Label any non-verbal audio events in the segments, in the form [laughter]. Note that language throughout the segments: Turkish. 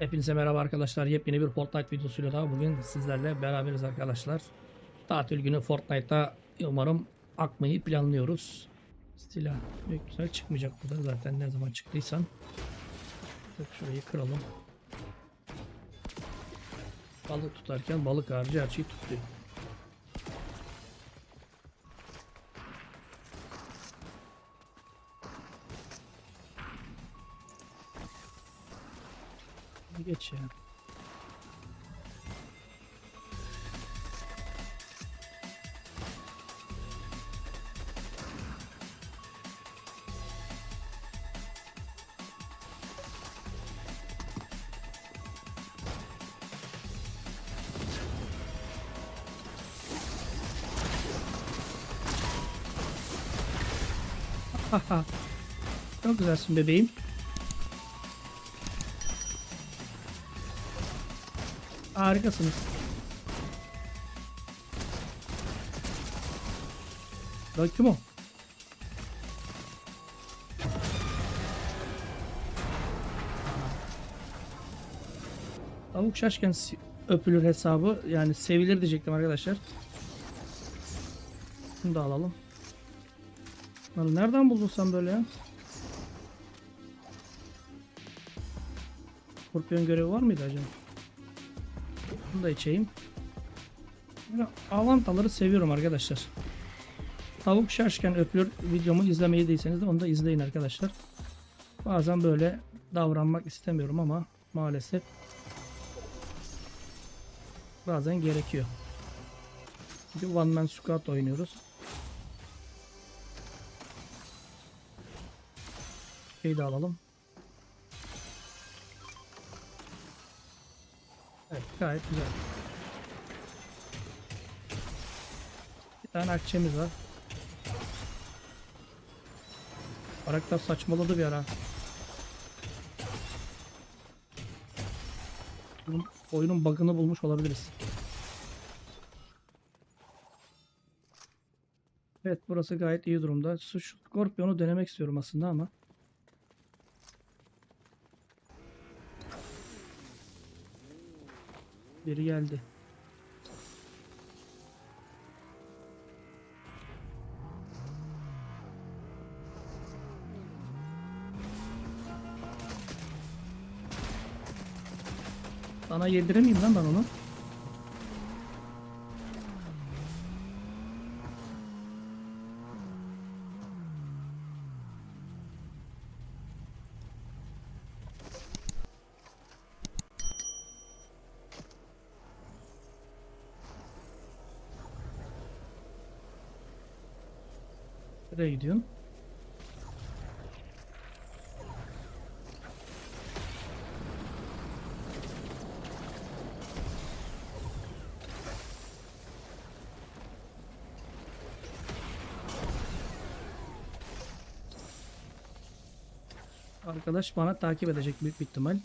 Hepinize merhaba arkadaşlar. Yepyeni bir Fortnite videosuyla daha bugün sizlerle beraberiz arkadaşlar. Tatil günü Fortnite'ta umarım akmayı planlıyoruz. Silah büyük güzel çıkmayacak burada zaten ne zaman çıktıysan. Şurayı kıralım. Balık tutarken balık harcı her şeyi tutuyor. Geç ya. Haha. [laughs] Çok güzelsin bebeğim. Harikasınız. Lan kim o? Tavuk şaşken öpülür hesabı. Yani sevilir diyecektim arkadaşlar. Bunu da alalım. Lan nereden buldun sen böyle ya? Skorpiyon görevi var mıydı acaba? Bunu da içeyim. Avantaları seviyorum arkadaşlar. Tavuk şaşken öpülür videomu izlemeyi değilseniz de onu da izleyin arkadaşlar. Bazen böyle davranmak istemiyorum ama maalesef bazen gerekiyor. Bir one man squad oynuyoruz. Şeyi de alalım. Evet gayet güzel. Bir tane akçemiz var. Karakter saçmaladı bir ara. Bunun oyunun bug'ını bulmuş olabiliriz. Evet burası gayet iyi durumda. Şu Scorpion'u denemek istiyorum aslında ama. Biri geldi. Sana yediremeyeyim lan ben onu. Nereye gidiyorsun? Arkadaş bana takip edecek büyük bir ihtimal.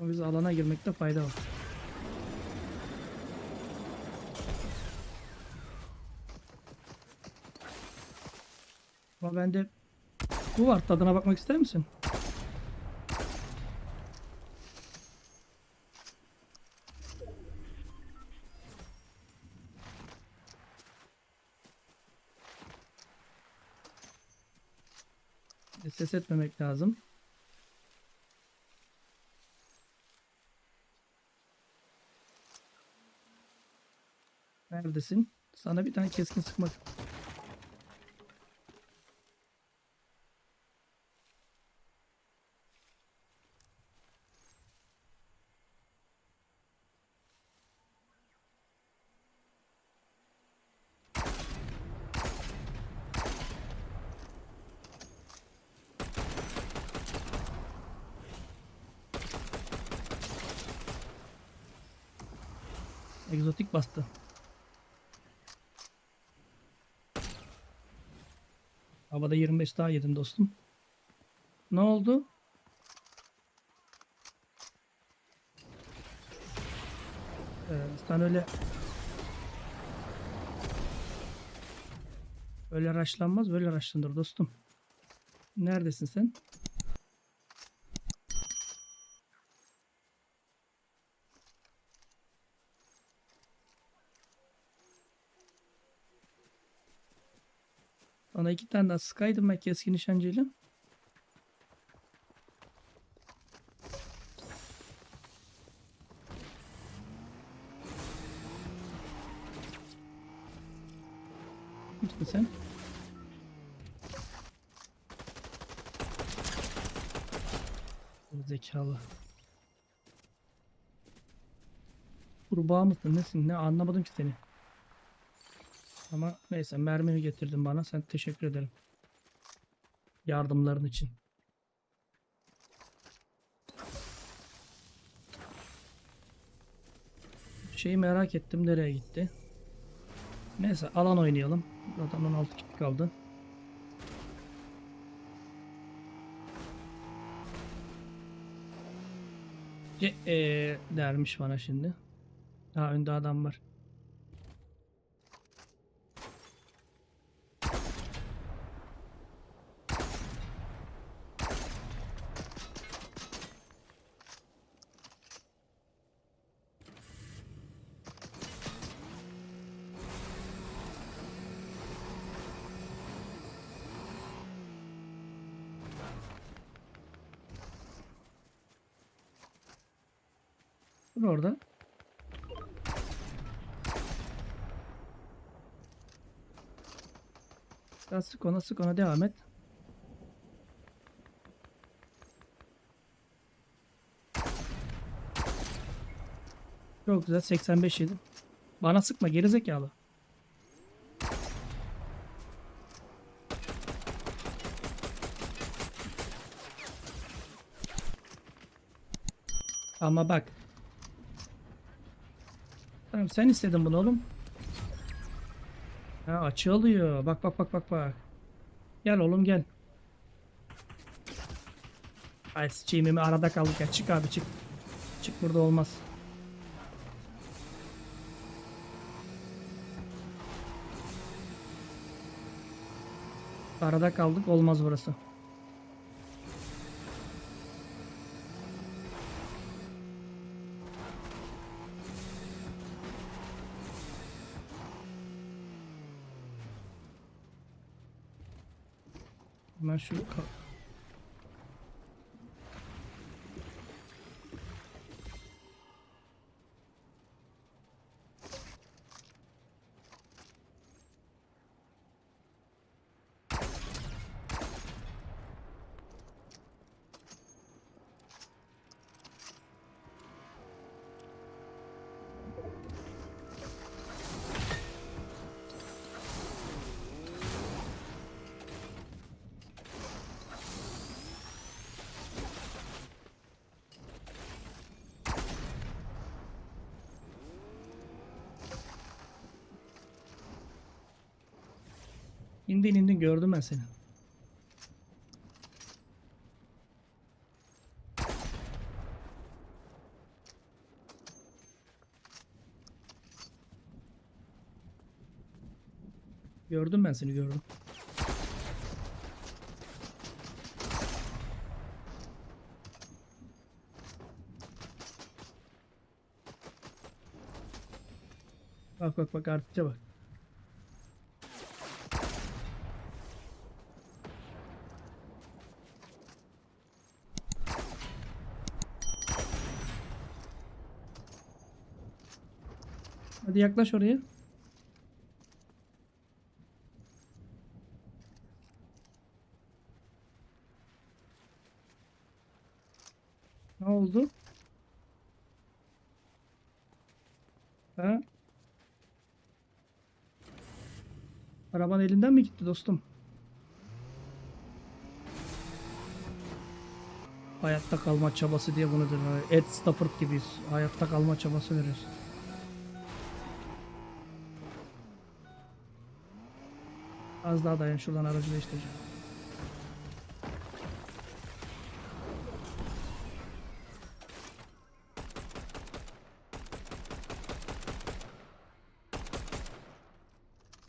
O biz alana girmekte fayda var. Bende bu var. Tadına bakmak ister misin? Ses etmemek lazım. Neredesin? Sana bir tane keskin sıkmak. Egzotik bastı. Havada 25 daha yedim dostum. Ne oldu? Ee, sen öyle öyle raşlanmaz böyle raşlanır dostum. Neredesin sen? Ona iki tane daha sıkaydım ben keskin nişancıyla. Kimsin sen? Zekalı. Kurbağa mısın nesin ne anlamadım ki seni. Ama neyse mermimi getirdin bana sen teşekkür ederim. Yardımların için. Şeyi merak ettim nereye gitti. Neyse alan oynayalım. Zaten 16 kişi kaldı. Ce eee, dermiş bana şimdi. Daha önde adam var. Dur orada. Ya sık ona sık ona devam et. Çok güzel 85 yedim. Bana sıkma gerizekalı. Ama bak. Sen istedin bunu oğlum. Ha açı alıyor. Bak bak bak bak bak. Gel oğlum gel. Ay sıçayım arada kaldık ya. Çık abi çık. Çık burada olmaz. Arada kaldık olmaz burası. Ben şu ka- İndin indin gördüm ben seni. Gördüm ben seni gördüm. Bak bak bak artıca bak. Hadi yaklaş oraya. Ne oldu? Ha? Araban elinden mi gitti dostum? Hayatta kalma çabası diye bunu diyorlar. Ed Stafford gibiyiz. Hayatta kalma çabası veriyoruz. Az daha dayan şuradan aracı değiştireceğim.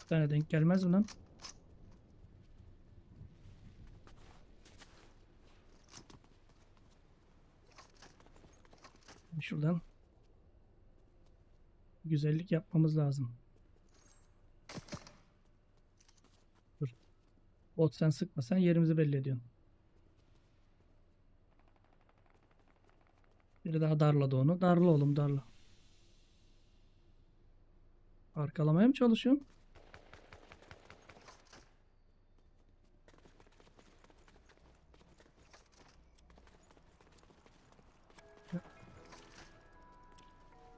Bir tane denk gelmez mi lan? Şuradan güzellik yapmamız lazım. Bot sen sıkma sen yerimizi belli ediyorsun. Biri daha darladı onu. Darla oğlum darla. Arkalamaya mı çalışıyorsun?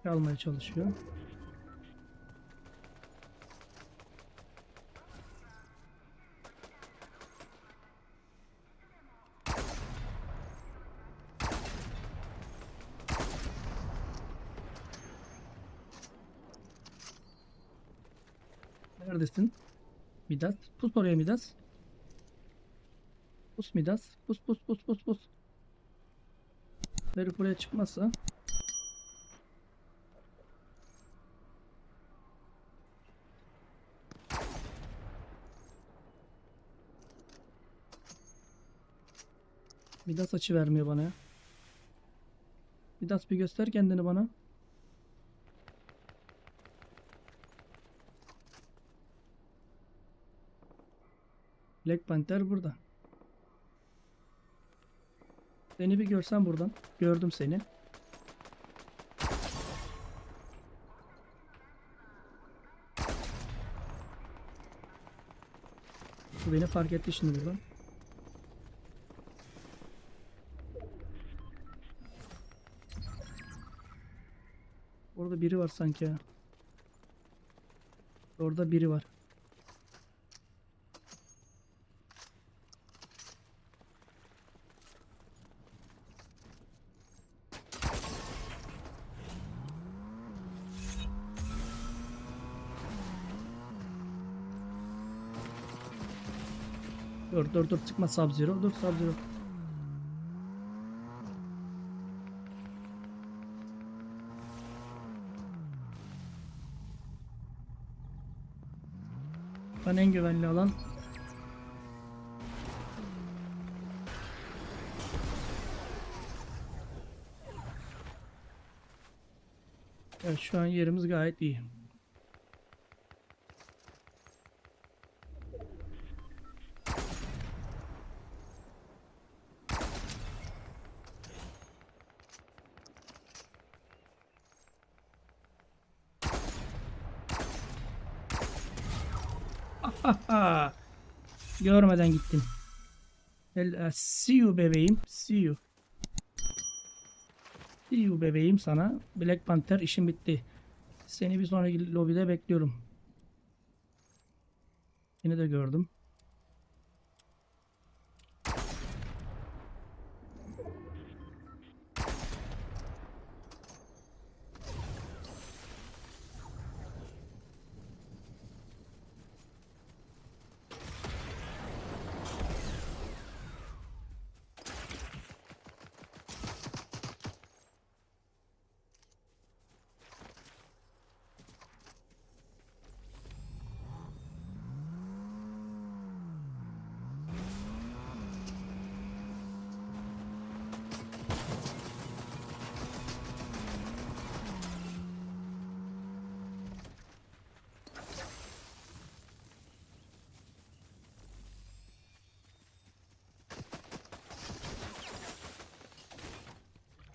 Almaya çalışıyor. Neredesin? Midas. Pus oraya Midas. Pus Midas. Pus pus pus pus pus. Herif buraya çıkmazsa. Midas açı vermiyor bana ya. Midas bir göster kendini bana. Black Panther burada. Seni bir görsem buradan. Gördüm seni. Bu beni fark etti şimdi buradan. Orada biri var sanki. Orada biri var. Dur dur dur çıkma sub zero dur sub zero. Ben en güvenli alan Evet şu an yerimiz gayet iyi. See you bebeğim. See you. See you bebeğim sana. Black Panther işim bitti. Seni bir sonraki lobide bekliyorum. Seni de gördüm.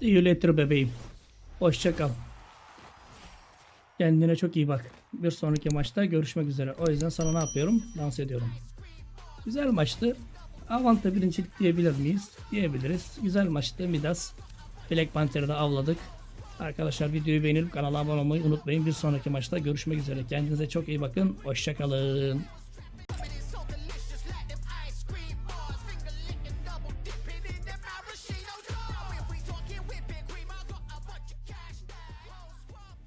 See you later bebeğim. Hoşça kal. Kendine çok iyi bak. Bir sonraki maçta görüşmek üzere. O yüzden sana ne yapıyorum? Dans ediyorum. Güzel maçtı. Avanta birincilik diyebilir miyiz? Diyebiliriz. Güzel maçtı. Midas. Black Panther'ı da avladık. Arkadaşlar videoyu beğenip kanala abone olmayı unutmayın. Bir sonraki maçta görüşmek üzere. Kendinize çok iyi bakın. Hoşçakalın.